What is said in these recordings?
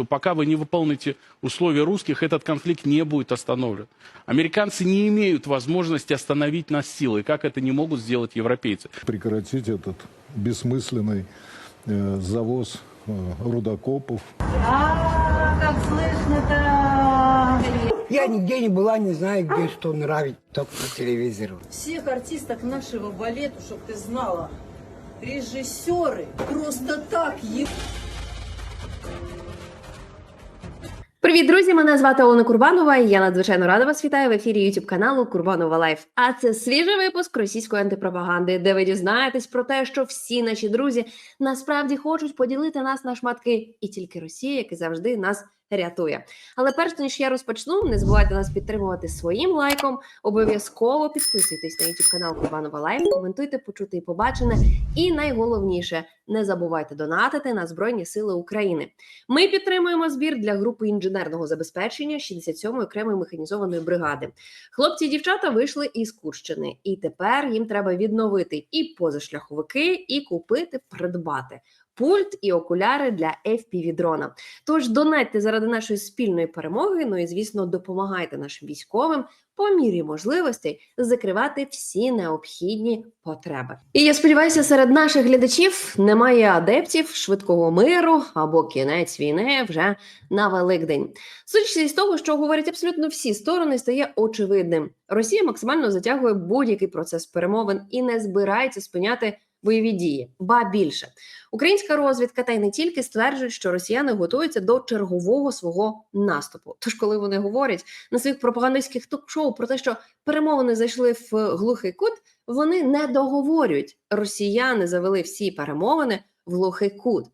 что пока вы не выполните условия русских, этот конфликт не будет остановлен. Американцы не имеют возможности остановить нас силой, как это не могут сделать европейцы. прекратить этот бессмысленный э, завоз э, рудокопов. А, как слышно-то. Я нигде не была, не знаю, где что нравится, только по телевизору. всех артисток нашего балета, чтобы ты знала, режиссеры просто так е... Привіт, друзі! Мене звати Олена Курбанова. і Я надзвичайно рада вас вітаю в ефірі youtube каналу Курбанова Лайф. А це свіжий випуск російської антипропаганди, де ви дізнаєтесь про те, що всі наші друзі насправді хочуть поділити нас на шматки, і тільки Росія, як і завжди, нас рятує. Але перш ніж я розпочну, не забувайте нас підтримувати своїм лайком. Обов'язково підписуйтесь на youtube канал Курбанова Лайф, коментуйте, почути і побачене. І найголовніше, не забувайте донатити на Збройні Сили України. Ми підтримуємо збір для групи інженерного забезпечення 67-ї окремої механізованої бригади. Хлопці і дівчата вийшли із Курщини, і тепер їм треба відновити і позашляховики, і купити, придбати. Пульт і окуляри для fpv дрона. Тож донатьте заради нашої спільної перемоги. Ну і звісно, допомагайте нашим військовим по мірі можливостей закривати всі необхідні потреби. І я сподіваюся, серед наших глядачів немає адептів швидкого миру або кінець війни вже на Великдень. Судячи з того, що говорять абсолютно всі сторони, стає очевидним. Росія максимально затягує будь-який процес перемовин і не збирається спиняти бойові дії. Ба більше українська розвідка та й не тільки стверджують, що росіяни готуються до чергового свого наступу. Тож, коли вони говорять на своїх пропагандистських ток-шоу про те, що перемовини зайшли в глухий кут, вони не договорюють. Росіяни завели всі перемовини в глухий кут.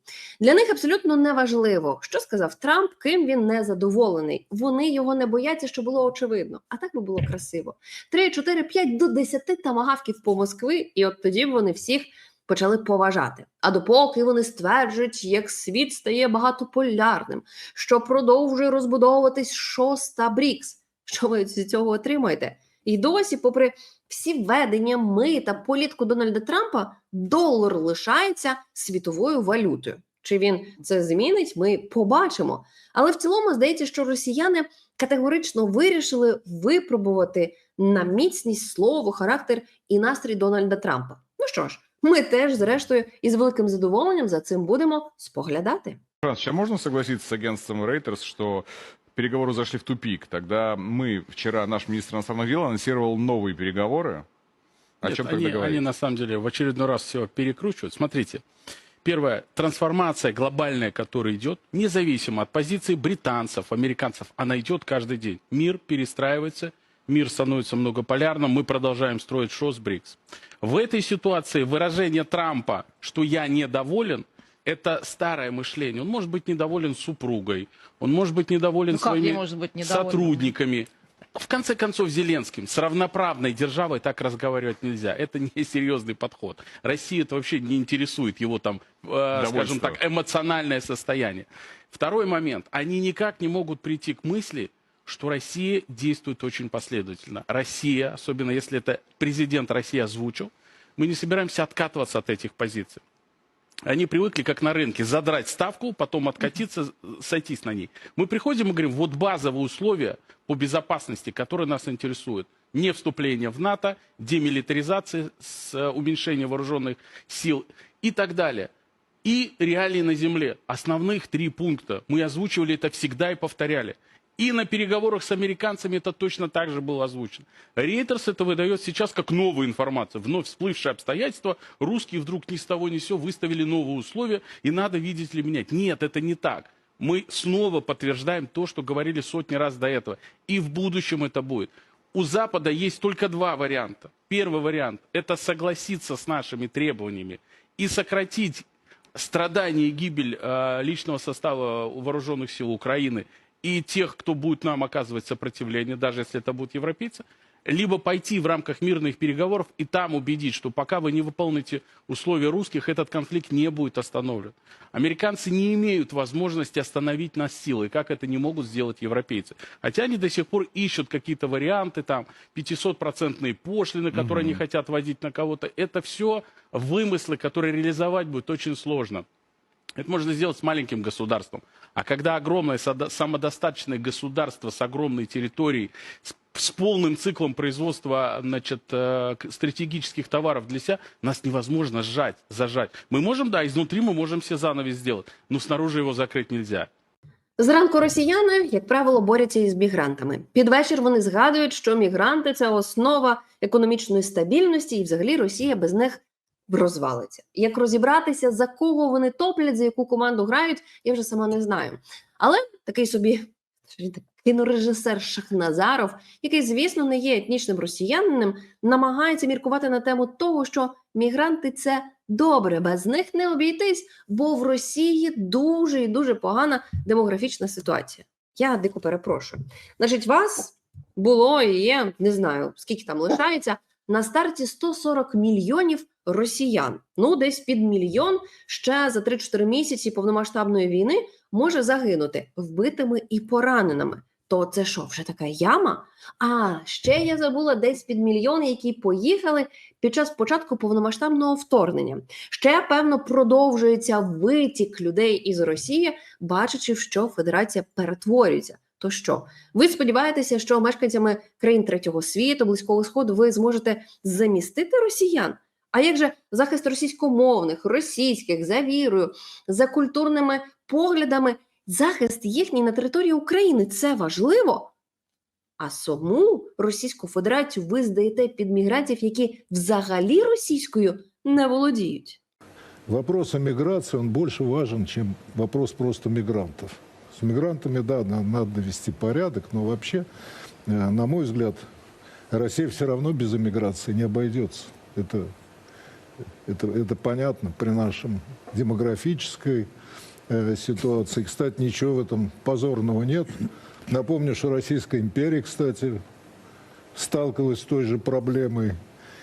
Для них абсолютно неважливо, що сказав Трамп, ким він не задоволений. Вони його не бояться, що було очевидно. А так би було красиво. 3, 4, 5 до 10 тамагавків по Москви, і от тоді б вони всіх почали поважати. А допоки вони стверджують, як світ стає багатополярним, що продовжує розбудовуватись шоста Брікс. Що ви з цього отримаєте? І досі, попри всі введення ми та політку Дональда Трампа, долар лишається світовою валютою. Чи він це змінить? Ми побачимо. Але в цілому здається, що росіяни категорично вирішили випробувати на міцність слово, характер і настрій Дональда Трампа. Ну що ж, ми теж, зрештою, із великим задоволенням за цим будемо споглядати. Сейчас можно согласиться с агентством Reuters, что переговоры зашли в тупик. Тогда мы, вчера наш министр иностранных дел анонсировал новые переговоры. О Нет, чем они, они на самом деле в очередной раз все перекручивают. Смотрите, первое, трансформация глобальная, которая идет, независимо от позиции британцев, американцев, она идет каждый день. Мир перестраивается, мир становится многополярным, мы продолжаем строить ШОС БРИКС. В этой ситуации выражение Трампа, что я недоволен, это старое мышление. Он может быть недоволен супругой, он может быть недоволен Ну своими не может быть недоволен? сотрудниками. В конце концов, Зеленским с равноправной державой так разговаривать нельзя. Это не серьезный подход. Россия это вообще не интересует его там, э, скажем так, эмоциональное состояние. Второй момент. Они никак не могут прийти к мысли, что Россия действует очень последовательно. Россия, особенно если это президент России озвучил, мы не собираемся откатываться от этих позиций. Они привыкли, как на рынке, задрать ставку, потом откатиться, сойтись на ней. Мы приходим и говорим, вот базовые условия по безопасности, которые нас интересуют. Не вступление в НАТО, демилитаризация, с, э, уменьшение вооруженных сил и так далее. И реалии на земле. Основных три пункта. Мы озвучивали это всегда и повторяли. И на переговорах с американцами это точно так же было озвучено. Рейтерс это выдает сейчас как новую информацию. Вновь всплывшие обстоятельства, русские вдруг ни с того ни с сего выставили новые условия, и надо, видеть ли, менять. Нет, это не так. Мы снова подтверждаем то, что говорили сотни раз до этого. И в будущем это будет. У Запада есть только два варианта. Первый вариант – это согласиться с нашими требованиями и сократить страдания и гибель э, личного состава вооруженных сил Украины и тех, кто будет нам оказывать сопротивление, даже если это будут европейцы, либо пойти в рамках мирных переговоров и там убедить, что пока вы не выполните условия русских, этот конфликт не будет остановлен. Американцы не имеют возможности остановить нас силой, как это не могут сделать европейцы. Хотя они до сих пор ищут какие-то варианты, там, 500-процентные пошлины, которые они хотят вводить на кого-то. Это все вымыслы, которые реализовать будет очень сложно. Это можно сделать с маленьким государством. А когда огромное сада- самодостаточное государство с огромной территорией, с, с полным циклом производства значит, э, к- стратегических товаров для себя, нас невозможно сжать, зажать. Мы можем, да, изнутри мы можем все занавес сделать, но снаружи его закрыть нельзя. Зранку росіяни, як правило, борються із мігрантами. Під вечір вони згадують, що мігранти це основа економічної стабільності, і взагалі Росія без них розвалиться. Як розібратися, за кого вони топлять, за яку команду грають, я вже сама не знаю. Але такий собі кінорежисер Шахназаров, який, звісно, не є етнічним росіянином, намагається міркувати на тему того, що мігранти це добре, без них не обійтись, бо в Росії дуже і дуже погана демографічна ситуація. Я дико перепрошую. Значить, вас було і є, не знаю, скільки там лишається, на старті 140 мільйонів росіян. Ну, десь під мільйон ще за 3-4 місяці повномасштабної війни може загинути вбитими і пораненими. То це що, вже така яма? А ще я забула десь під мільйон, які поїхали під час початку повномасштабного вторгнення. Ще певно продовжується витік людей із Росії, бачачи, що Федерація перетворюється. То що ви сподіваєтеся, що мешканцями країн третього світу, близького сходу, ви зможете замістити росіян? А як же захист російськомовних, російських за вірою, за культурними поглядами, захист їхній на території України це важливо? А саму Російську Федерацію ви здаєте під мігрантів, які взагалі російською не володіють. Вопрос о миграции, он больше важен, чем вопрос просто мигрантов. С мигрантами, да, на- надо вести порядок, но вообще, э, на мой взгляд, Россия все равно без эмиграции не обойдется. Это, это, это понятно при нашем демографической э, ситуации. Кстати, ничего в этом позорного нет. Напомню, что Российская империя, кстати, сталкивалась с той же проблемой.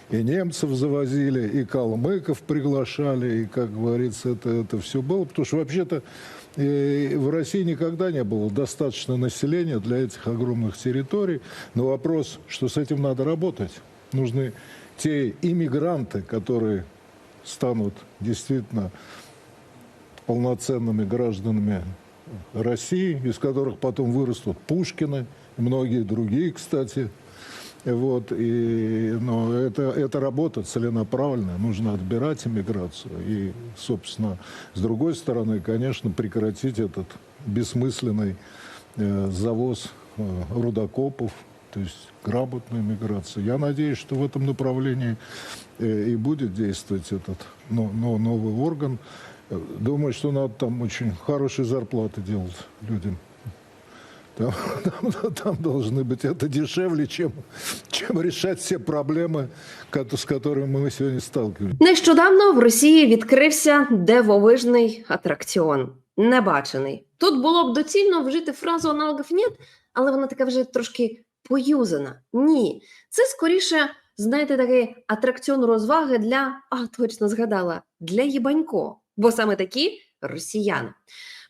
И немцев завозили, и калмыков приглашали, и, как говорится, это, это все было. Потому что вообще-то э, в России никогда не было достаточно населения для этих огромных территорий. Но вопрос, что с этим надо работать. Нужны те иммигранты, которые станут действительно полноценными гражданами России, из которых потом вырастут Пушкины многие другие, кстати. Вот, и, но это, это работа целенаправленная, нужно отбирать иммиграцию. И, собственно, с другой стороны, конечно, прекратить этот бессмысленный э, завоз э, рудокопов, то есть грамотную миграцию. Я надеюсь, что в этом направлении э, и будет действовать этот но, но- новый орган. Э, Думаю, что надо там очень хорошие зарплаты делать людям. Там, там- там должны быть это дешевле, чем, чем решать все проблемы, кото- с которыми мы сегодня сталкиваемся. Нещодавно в Росії відкрився дивовижний атракціон. Небачений. Тут було б доцільно вжити фразу аналогів «нет», але вона така вже трошки поюзана. Ні, це скоріше, знаєте, такий атракціон розваги для, а точно згадала, для їбанько, бо саме такі росіяни.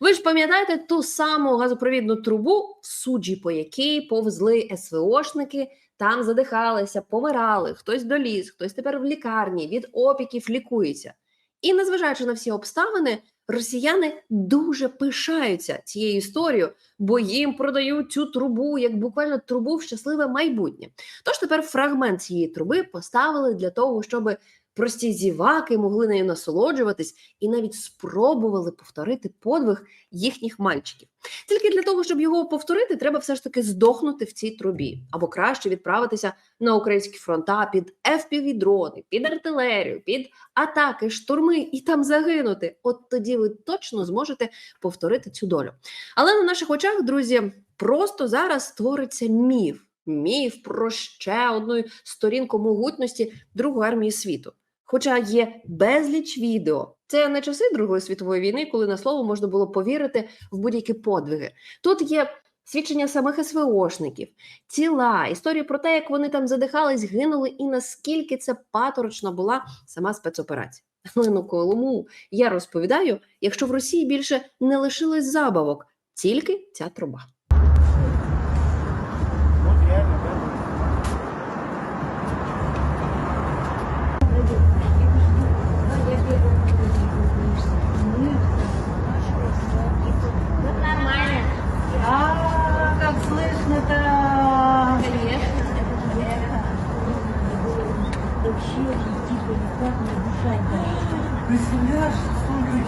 Ви ж пам'ятаєте ту саму газопровідну трубу, в суджі по якій повзли СВОшники, там задихалися, помирали, хтось доліз, хтось тепер в лікарні, від опіків лікується. І незважаючи на всі обставини, росіяни дуже пишаються цією історією, бо їм продають цю трубу як буквально трубу в щасливе майбутнє. Тож тепер фрагмент цієї труби поставили для того, щоб прості зіваки могли нею насолоджуватись і навіть спробували повторити подвиг їхніх мальчиків. Тільки для того, щоб його повторити, треба все ж таки здохнути в цій трубі, або краще відправитися на українські фронта під FPV-дрони, під артилерію, під атаки, штурми і там загинути. От тоді ви точно зможете повторити цю долю. Але на наших очах, друзі, просто зараз створиться міф. Міф про ще одну сторінку могутності Другої армії світу. Хоча є безліч відео. Це не часи Другої світової війни, коли на слово можна було повірити в будь-які подвиги. Тут є свідчення самих СВОшників, ціла, історії про те, як вони там задихались, гинули, і наскільки це паторочна була сама спецоперація. Але ну кому я розповідаю, якщо в Росії більше не лишилось забавок, тільки ця труба.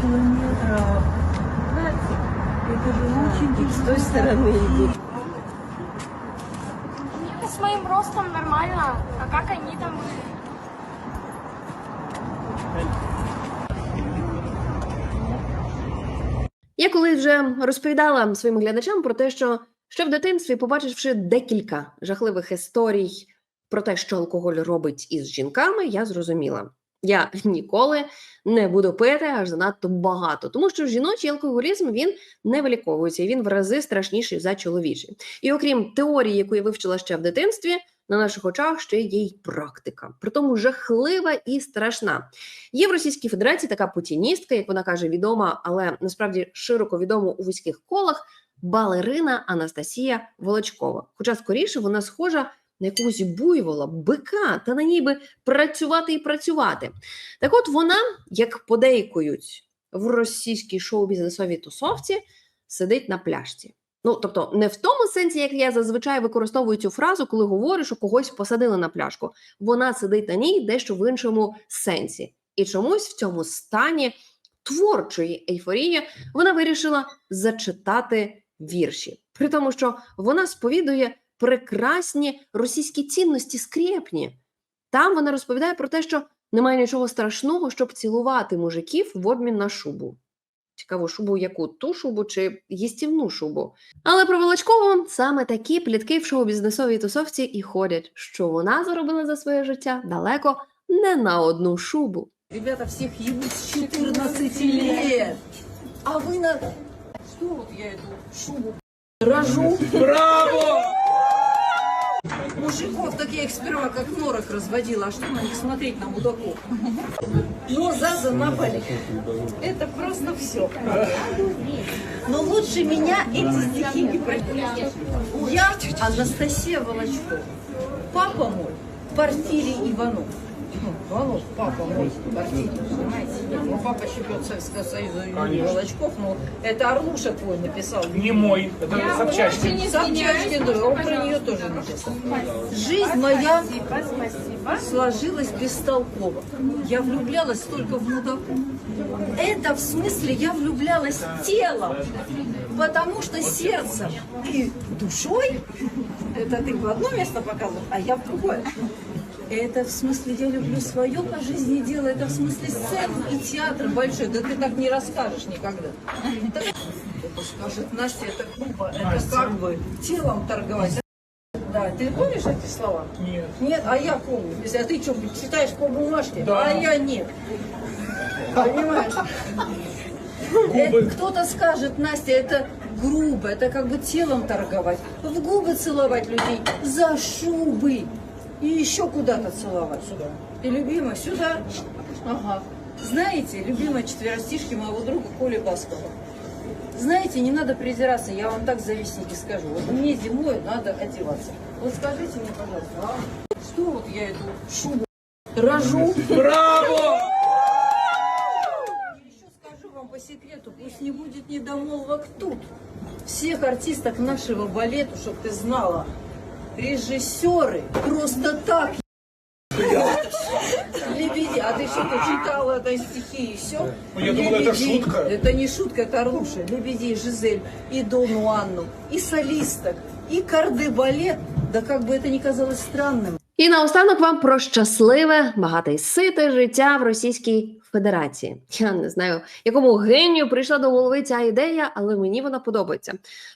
километров. Это же очень С той стороны идут. С моим ростом нормально, а как они там были? Я колись вже розповідала своїм глядачам про те, що ще в дитинстві, побачивши декілька жахливих історій про те, що алкоголь робить із жінками, я зрозуміла. Я ніколи не буду пити аж занадто багато, тому що жіночий алкоголізм він не виліковується, він в рази страшніший за чоловічий. І окрім теорії, яку я вивчила ще в дитинстві, на наших очах ще є й практика, притому жахлива і страшна. Є в Російській Федерації така путіністка, як вона каже, відома, але насправді широко відома у вузьких колах балерина Анастасія Волочкова. Хоча скоріше вона схожа на якогось буйвола, бика, та на ній би працювати і працювати. Так от вона, як подейкують в російській шоу-бізнесовій тусовці, сидить на пляшці. Ну, тобто, не в тому сенсі, як я зазвичай використовую цю фразу, коли говорю, що когось посадили на пляшку. Вона сидить на ній дещо в іншому сенсі. І чомусь в цьому стані творчої ейфорії вона вирішила зачитати вірші, при тому, що вона сповідує прекрасні російські цінності скрєпні. Там вона розповідає про те, що немає нічого страшного, щоб цілувати мужиків в обмін на шубу. Цікаво, шубу яку ту шубу чи їстівну шубу. Але про Волочкову саме такі плітки в шоу-бізнесовій тусовці і ходять, що вона заробила за своє життя далеко не на одну шубу. Ребята всех ебут с 14 лет. А вы на... Что вот я эту шубу рожу? Браво! Мужиков, так я их сперва как норок разводила, а что на них смотреть, на мудаков? Но заза на боли. Это просто все. Но лучше меня эти стихи не прочитают. Я Анастасия Волочкова. Папа мой квартире Иванов. Ну, Иванов, папа мой в квартире, понимаете? Нет, ну, папа чемпион Советского Союза Юрий Волочков, ну, это Орлуша твой написал. Не мой, это Собчачкин. Собчачкин, да, он про нее тоже написал. Жизнь моя сложилась бестолково. Я влюблялась только в мудаков. Это в смысле я влюблялась телом, потому что сердцем и душой, это ты в одно место показывал, а я в другое. Это в смысле я люблю свое по жизни дело, это в смысле сцену и театр большой, да ты так не расскажешь никогда. Скажет Настя, это грубо, это как бы телом торговать. Да, ты помнишь эти слова? Нет. Нет, а я помню. Если, а ты что, читаешь по бумажке? Да. А я нет. Понимаешь? Кто-то скажет, Настя, это грубо, это как бы телом торговать. В губы целовать людей за шубы. И еще куда-то целовать. Сюда. И любимая сюда. Ага. Знаете, любимая четверостишки моего друга Коли Баскова. Знаете, не надо презираться, я вам так завистники скажу. Вот мне зимой надо одеваться. Вот скажите мне, пожалуйста, а что вот я эту шубу рожу? Браво! Еще скажу вам по секрету, пусть не будет недомолвок тут. Всех артисток нашего балета, чтоб ты знала, режиссеры просто так Лебеди, а ты что-то читала это стихи и все? Ну, я думала, это шутка. Это не шутка, это Орлуша. Лебедей, Жизель, и Дону Анну, и солисток, и карды балет. Да как бы это ни казалось странным. І наостанок вам про щасливе, багате й сите життя в Російській Федерації. Я не знаю, якому генію прийшла до голови ця ідея, але мені вона подобається.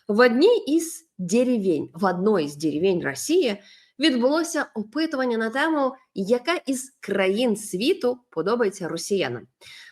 В одній із деревень, в одной з деревень Росії відбулося опитування на тему, яка із країн світу подобається росіянам.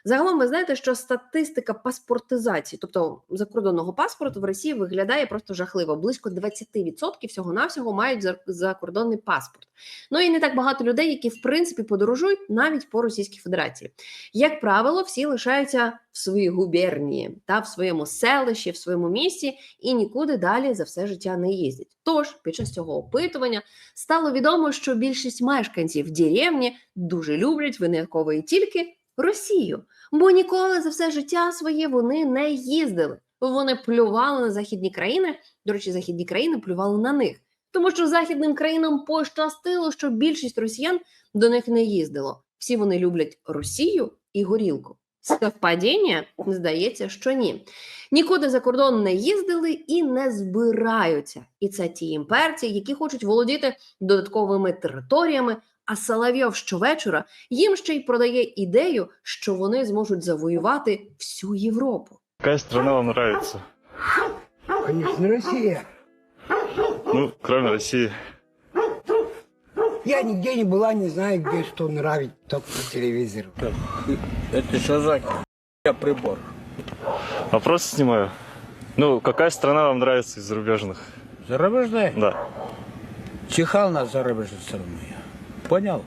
Загалом ви знаєте, що статистика паспортизації, тобто закордонного паспорту в Росії виглядає просто жахливо. Близько 20% всього навсього мають закордонний паспорт. Ну і не так багато людей, які в принципі подорожують навіть по Російській Федерації. Як правило, всі лишаються в своїй губернії та в своєму селищі, в своєму місті і нікуди далі за все життя не їздять. Тож під час цього опитування стало відомо, що більшість мешканців деревні дуже люблять винятково тільки Росію, бо ніколи за все життя своє вони не їздили. Вони плювали на західні країни. До речі, західні країни плювали на них. Тому що західним країнам пощастило, що більшість росіян до них не їздило. Всі вони люблять Росію і горілку. Совпадіння? Здається, що ні. Нікуди за кордон не їздили і не збираються. І це ті імперці, які хочуть володіти додатковими територіями. А Соловйов щовечора їм ще й продає ідею, що вони зможуть завоювати всю Європу. Какая страна вам нравится? Конечно, Россия. Ну, кроме России. Я нигде не была, не знаю, где что нравится, только по телевизору. Это что за прибор? Вопрос снимаю. Ну, какая страна вам нравится из зарубежных? Зарубежная? Да. Чихал на зарубежную страну. Понял?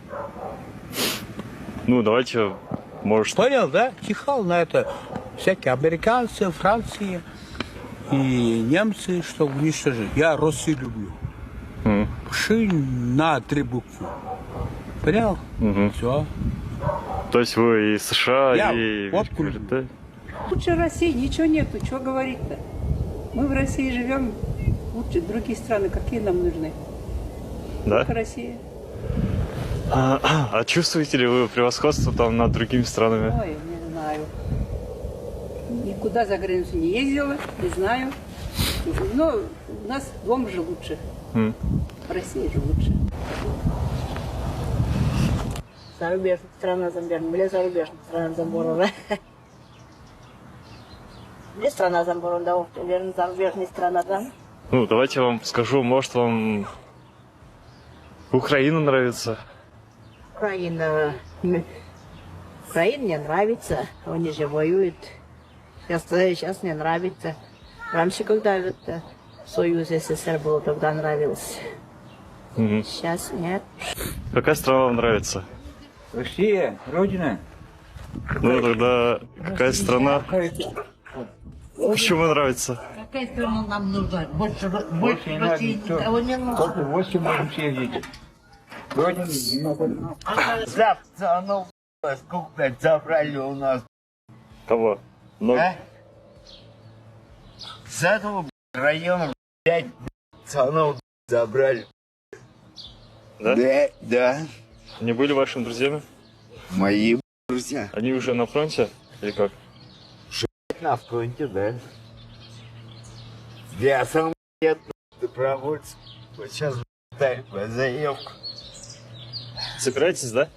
Ну, давайте, может, Понял, да? Чихал на это всякие американцы, Франции и немцы, чтобы уничтожить. Я Россию люблю. М. Пши на три буквы. Понял? Мгм. Все. То есть вы и США, Я и вот Великобритания? Лучше России ничего нету, чего говорить-то. Мы в России живем, лучше другие страны, какие нам нужны? Да? Только Россия. А, а чувствуете ли вы превосходство там над другими странами? Ой, не знаю. Никуда за границу не ездила, не знаю. Но у нас дома же лучше. М. В России же лучше. Зарубежная страна Замбер. Бля, зарубежная страна Замборова. Где страна Замборова? Да, уверен, зарубежная страна, да? Ну, давайте я вам скажу, может, вам Украина нравится? Украина. Украина мне нравится. Они же воюют. Сейчас, сейчас мне нравится. Раньше, когда это Союз СССР был, тогда нравился. Мгм. Сейчас нет. Какая страна вам нравится? Россия, Родина. Ну, тогда какая страна? Почему нравится? Какая страна нам нужна? Больше, Больше не надо России никого не нужно. Только 8 можем съездить. Родина не могу. Завтра оно, сколько, блядь, забрали у нас, Кого? Но... а? С этого блядь, района, блядь, пацанов забрали. Да? Да, да. Не были вашими друзьями? Мои друзья. Они уже на фронте? Или как? На фронте, да. Я сам, блядь, добровольец. Вот сейчас, дай заявку. Собираетесь, да?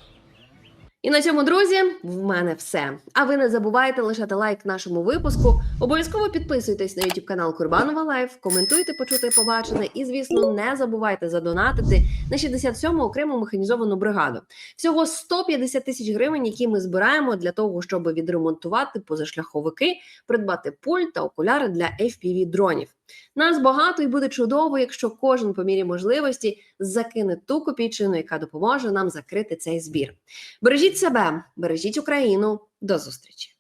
І на цьому, друзі, в мене все. А ви не забувайте лишати лайк нашому випуску. Обов'язково підписуйтесь на YouTube канал Курбанова Лайф, коментуйте, почути побачене. І, звісно, не забувайте задонатити на 67-му окрему механізовану бригаду. Всього 150 тисяч гривень, які ми збираємо для того, щоб відремонтувати позашляховики, придбати пульт та окуляри для fpv дронів. Нас багато і буде чудово, якщо кожен по мірі можливості закине ту копійчину, яка допоможе нам закрити цей збір. Бережіть себе, бережіть Україну. До зустрічі!